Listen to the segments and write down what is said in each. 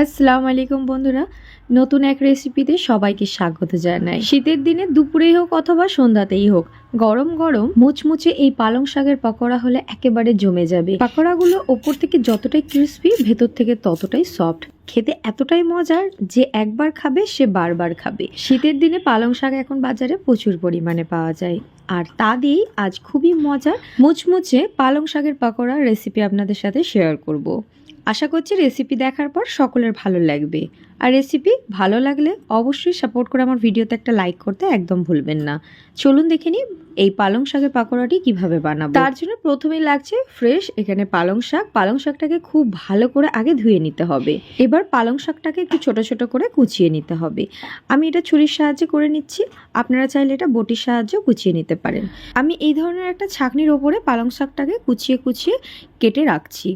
আসসালামু আলাইকুম বন্ধুরা। নতুন এক রেসিপিতে সবাইকে স্বাগত জানাই। শীতের দিনে দুপুরেই হোক অথবা সন্ধ্যাতেই হোক, গরম গরম মুচমুচে এই পালং শাকের পকোড়া হলে একেবারে জমে যাবে। পকোড়াগুলো ওপর থেকে যতটাই ক্রিসপি ভেতর থেকে ততটাই সফট খেতে এতটাই মজার যে একবার খাবে, সে বারবার খাবে। শীতের দিনে পালং শাক এখন বাজারে প্রচুর পরিমাণে পাওয়া যায়। আর তা দিয়েই আজ খুবই মজার, মুচমুচে পালং শাকের পকোড়ার রেসিপি আপনাদের সাথে শেয়ার করব। আশা করছি রেসিপি দেখার পর সকলের ভালো লাগবে। আর রেসিপি ভালো লাগলে অবশ্যই সাপোর্ট করে আমার ভিডিওতে একটা লাইক করতে একদম ভুলবেন না। চলুন দেখে নিই এই পালং শাকের পাকোড়াটি কীভাবে বানাবো। তার জন্য প্রথমেই লাগছে ফ্রেশ এখানে পালং শাক। পালং শাকটাকে খুব ভালো করে আগে ধুয়ে নিতে হবে। এবার পালং শাকটাকে একটু ছোট ছোট করে কুচিয়ে নিতে হবে। আমি এটা ছুরির সাহায্যে করে নিচ্ছি। আপনারা চাইলে এটা বটির সাহায্যে কুচিয়ে নিতে পারেন। আমি এই ধরনের একটা ছাকনির ওপরে পালং শাকটাকে কুচিয়ে কুচিয়ে কেটে রাখছি।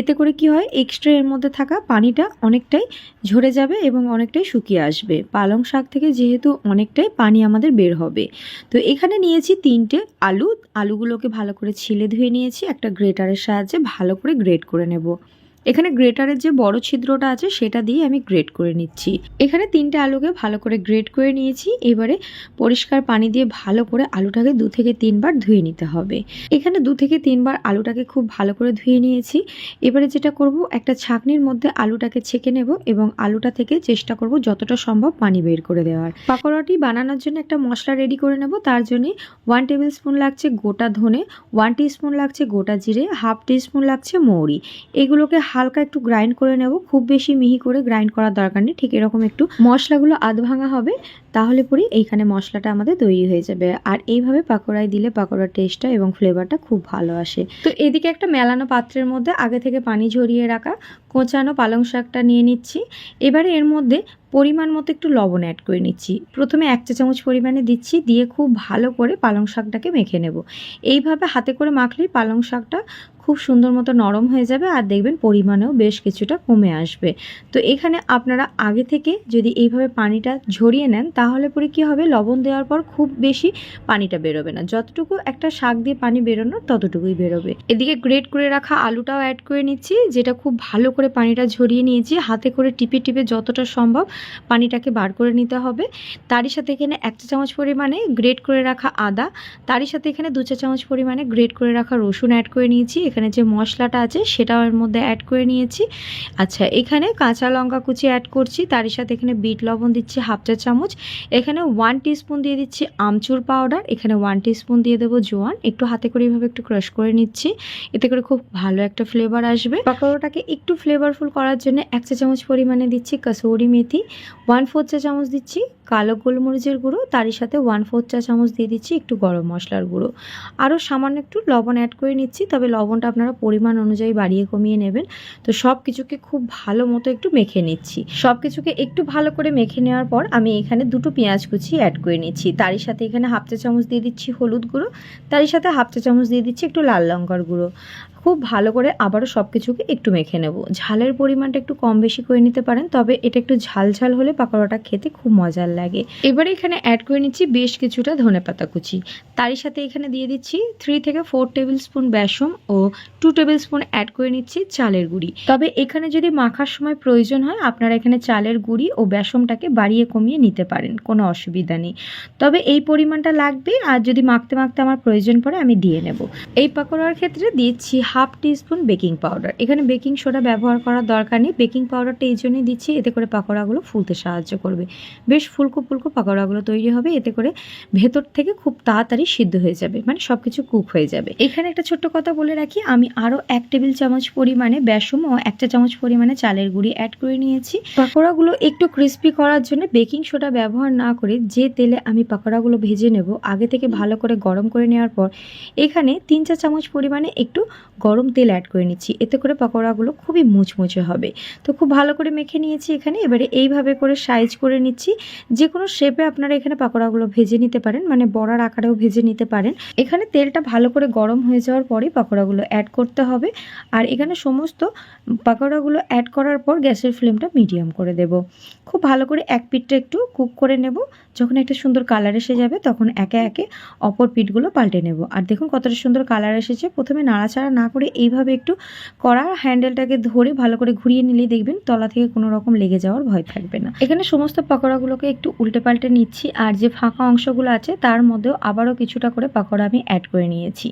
এতে করে কি হয় এক্সট্রা এর মধ্যে থাকা পানিটা অনেকটাই ঝরে যাবে এবং অনেকটাই শুকিয়ে আসবে। পালং শাক থেকে যেহেতু অনেকটাই পানি আমাদের বের হবে। তো এখানে নিয়েছি তিনটে আলু। আলুগুলোকে ভালো করে ছিলে ধুয়ে নিয়েছি। একটা গ্রেটারের সাহায্যে ভালো করে গ্রেট করে নেব। এখানে গ্রেটারের যে বড় ছিদ্রটা আছে, সেটা দিয়ে আমি গ্রেট করে নিচ্ছি। এখানে তিনটে আলুকে ভালো করে গ্রেট করে নিয়েছি। এবারে পরিষ্কার পানি দিয়ে ভালো করে আলুটাকে দু থেকে তিনবার ধুয়ে নিতে হবে। এখানে দু থেকে তিনবার আলুটাকে খুব ভালো করে ধুয়ে নিয়েছি। এবারে যেটা করব, একটা ছাকনির মধ্যে আলুটাকে ছেঁকে নেব এবং আলুটা থেকে চেষ্টা করব যতটা সম্ভব পানি বের করে দেওয়ার। পাকোড়াটি বানানোর জন্য একটা মশলা রেডি করে নেব। তার জন্য ওয়ান টেবিল স্পুন লাগছে গোটা ধনে ওয়ান স্পুন লাগছে গোটা জিরে হাফ স্পুন লাগছে মৌরি। এগুলোকে হালকা একটু গ্রাইন্ড করে নেব। খুব বেশি মিহি করে গ্রাইন্ড করার দরকার নেই। ঠিক এরকম একটু মশলাগুলো আধ ভাঙা হবে। তাহলে পরে এইখানে মশলাটা আমাদের তৈরি হয়ে যাবে। আর এইভাবে পাকোড়ায় দিলে পাকোড়ার টেস্টটা এবং ফ্লেভারটা খুব ভালো আসে। তো এদিকে একটা মেলানো পাত্রের মধ্যে আগে থেকে পানি ঝরিয়ে রাখা কোঁচানো পালং শাকটা নিয়ে নিচ্ছি। এবারে এর মধ্যে পরিমাণ মতো একটু লবণ অ্যাড করে নিচ্ছি। প্রথমে এক চা চামচ পরিমাণে দিচ্ছি, দিয়ে খুব ভালো করে পালং শাকটাকে মেখে নেব। এইভাবে হাতে করে মাখলেই পালং শাকটা খুব সুন্দর মতো নরম হয়ে যাবে আর দেখবেন পরিমাণেও বেশ কিছুটা কমে আসবে। তো এখানে আপনারা আগে থেকে যদি এইভাবে পানিটা ঝরিয়ে নেন তাহলে পরে কী হবে? লবণ দেওয়ার পর খুব বেশি পানিটা বেরোবে না। যতটুকু একটা শাক দিয়ে পানি বেরোনোর ততটুকুই বেরোবে। এদিকে গ্রেট করে রাখা আলুটাও অ্যাড করে নিচ্ছি, যেটা খুব ভালো করে পানিটা ঝরিয়ে নিয়েছি। হাতে করে টিপে টিপে যতটা সম্ভব পানিটাকে বার করে নিতে হবে। তারই সাথে এখানে এক চা চামচ পরিমাণে গ্রেট করে রাখা আদা। তারই সাথে এখানে দু চা চামচ পরিমাণে গ্রেট করে রাখা রসুন অ্যাড করে নিয়েছি। এখানে যে মশলাটা আছে, সেটাও এর মধ্যে অ্যাড করে নিয়েছি। আচ্ছা এখানে কাঁচা লঙ্কা কুচি অ্যাড করছি। তারই সাথে এখানে বিট লবণ দিচ্ছি হাফ চা চামচ। এখানে ওয়ান টিস্পুন দিয়ে দিচ্ছি আমচুর পাউডার এখানে ওয়ান টিস্পুন দিয়ে দেবো জোয়ান। একটু হাতে করে এইভাবে একটু ক্রাশ করে নিচ্ছি, এতে করে খুব ভালো একটা ফ্লেভার আসবে। পাকোড়াটাকে একটু ফ্লেভারফুল করার জন্য এক চা চামচ পরিমাণে দিচ্ছি কাসৌরি মেথি ওয়ান ফোর চা চামচ দিচ্ছি কালো গোলমরিচের গুঁড়ো, তারই সাথে ওয়ান ফোর চা চামচ দিয়ে দিচ্ছি একটু গরম মশলার গুঁড়ো। আরও সামান্য একটু লবণ অ্যাড করে নিচ্ছি, তবে লবণটা আপনারা পরিমাণ অনুযায়ী বাড়িয়ে কমিয়ে নেবেন। তো সব কিছুকে খুব ভালো মতো একটু মেখে নিচ্ছি। সব কিছুকে একটু ভালো করে মেখে নেওয়ার পর আমি এখানে দুটো পেঁয়াজ কুচি অ্যাড করে নিচ্ছি। তারই সাথে এখানে হাফ চা চামচ দিয়ে দিচ্ছি হলুদ গুঁড়ো, তারই সাথে হাফ চা চামচ দিয়ে দিচ্ছি একটু লাল লঙ্কার গুঁড়ো। খুব ভালো করে আবারও সব কিছুকে একটু মেখে নেব। ঝালের পরিমাণটা একটু কম বেশি করে নিতে পারেন, তবে এটা একটু ঝাল ঝাল হলে পাকোড়াটা খেতে খুব মজার লাগে। এবারে এখানে অ্যাড করে নিচ্ছি বেশ কিছুটা ধনে পাতা কুচি। তারই সাথে এখানে দিয়ে দিচ্ছি থ্রি থেকে ফোর টেবিল স্পুন বেসম ও টু টেবিল স্পুন অ্যাড করে নিচ্ছি চালের গুঁড়ি। তবে এখানে যদি মাখার সময় প্রয়োজন হয়, আপনারা এখানে চালের গুঁড়ি ও বেসমটাকে বাড়িয়ে কমিয়ে নিতে পারেন, কোনো অসুবিধা নেই। তবে এই পরিমাণটা লাগবে, আর যদি মাখতে মাখতে আমার প্রয়োজন পড়ে আমি দিয়ে নেব। এই পাকোড়ার ক্ষেত্রে দিচ্ছি হাফ টিস্পুন বেকিং পাউডার। এখানে বেকিং সোডা ব্যবহার করার দরকার নেই। বেকিং পাউডারটা এই জন্যই দিচ্ছি, এতে করে পাকোড়াগুলো ফুলতে সাহায্য করবে। বেশ ফুলকো ফুলকো পাকোড়াগুলো তৈরি হবে, এতে করে ভেতর থেকে খুব তাড়াতাড়ি সিদ্ধ হয়ে যাবে মানে সব কিছু কুক হয়ে যাবে। এখানে একটা ছোট্ট কথা বলে রাখি, আমি আরও এক টেবিল চামচ পরিমাণে বেসম ও একটা চামচ পরিমাণে চালের গুঁড়ি অ্যাড করে নিয়েছি। পাকোড়াগুলো একটু ক্রিস্পি করার জন্য বেকিং সোডা ব্যবহার না করে যে তেলে আমি পাকোড়াগুলো ভেজে নেব, আগে থেকে ভালো করে গরম করে নেওয়ার পর, এখানে তিন চা চামচ পরিমাণে একটু গরম তেল অ্যাড করে নিচ্ছি। এতে করে পকোড়াগুলো খুবই মুচমুচে হবে। তো খুব ভালো করে মেখে নিয়েছি এখানে। এবারে এইভাবে করে সাইজ করে নিচ্ছি। যে কোনো শেপে আপনারা এখানে পাকোড়াগুলো ভেজে নিতে পারেন মানে বড়ার আকারেও ভেজে নিতে পারেন। এখানে তেলটা ভালো করে গরম হয়ে যাওয়ার পরেই পাকোড়াগুলো অ্যাড করতে হবে। আর এখানে সমস্ত পাকোড়াগুলো অ্যাড করার পর গ্যাসের ফ্লেমটা মিডিয়াম করে দেব। খুব ভালো করে এক পিঠটা একটু কুক করে নেব। যখন একটা সুন্দর কালার এসে যাবে, তখন একে একে অপর পিঠগুলো পাল্টে নেব। আর দেখুন কতটা সুন্দর কালার এসেছে। প্রথমে নাড়াচাড়া না করে এইভাবে একটু কড়ার হ্যান্ডেলটাকে ধরে ভালো করে ঘুরিয়ে নিলেই দেখবেন তলা থেকে কোনো রকম লেগে যাওয়ার ভয় থাকবে না। এখানে সমস্ত পকোড়াগুলোকে একটু উল্টে পাল্টে নিচ্ছি আর যে ফাঁকা অংশগুলো আছে তার মধ্যেও আবারও কিছুটা করে পকোড়া আমি অ্যাড করে নিয়েছি।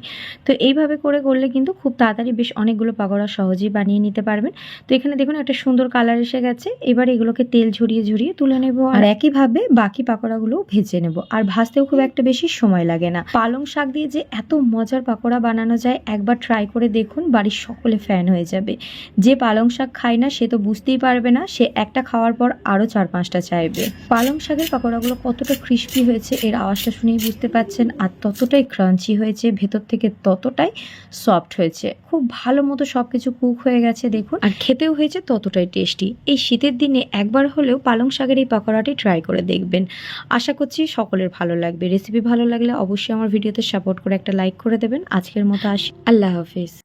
তো এইভাবে করে করলে কিন্তু খুব তাড়াতাড়ি বেশ অনেকগুলো পকোড়া সহজেই বানিয়ে নিতে পারবেন। তো এখানে দেখুন একটা সুন্দর কালার এসে গেছে। এবার এগুলোকে তেল ঝরিয়ে ঝরিয়ে তুলে নেব আর একইভাবে বাকি পাকোড়াগুলোও ভেজে নেব। আর ভাজতেও খুব একটা বেশি সময় লাগে না। পালং শাক দিয়ে যে এত মজার পাকোড়া বানানো যায় একবার ট্রাই করে দেখুন, বাড়ির সকলে ফ্যান হয়ে যাবে। যে পালং শাক খায় না, সে তো বুঝতেই পারবে না, সে একটা খাওয়ার পর আরও চার পাঁচটা চাইবে। পালং শাকের পাকোড়াগুলো কতটা ক্রিস্পি হয়েছে, এর আওয়াজটা শুনেই বুঝতে পারছেন, আর ততটাই ক্রাঞ্চি হয়েছে, ভেতর থেকে ততটাই সফট হয়েছে। খুব ভালো মতো সব কিছু কুক হয়ে গেছে, দেখুন, আর খেতেও হয়েছে ততটাই টেস্টি এই শীতের দিনে একবার হলেও পালং শাকের এই পাকোড়াটি ট্রাই করে দেখবেন। আশা করছি সকলের ভালো লাগবে। রেসিপি ভালো লাগলে অবশ্যই আমার ভিডিওতে সাপোর্ট করে একটা লাইক করে দেবেন। আজকের মতো আসি আল্লাহ হাফিজ।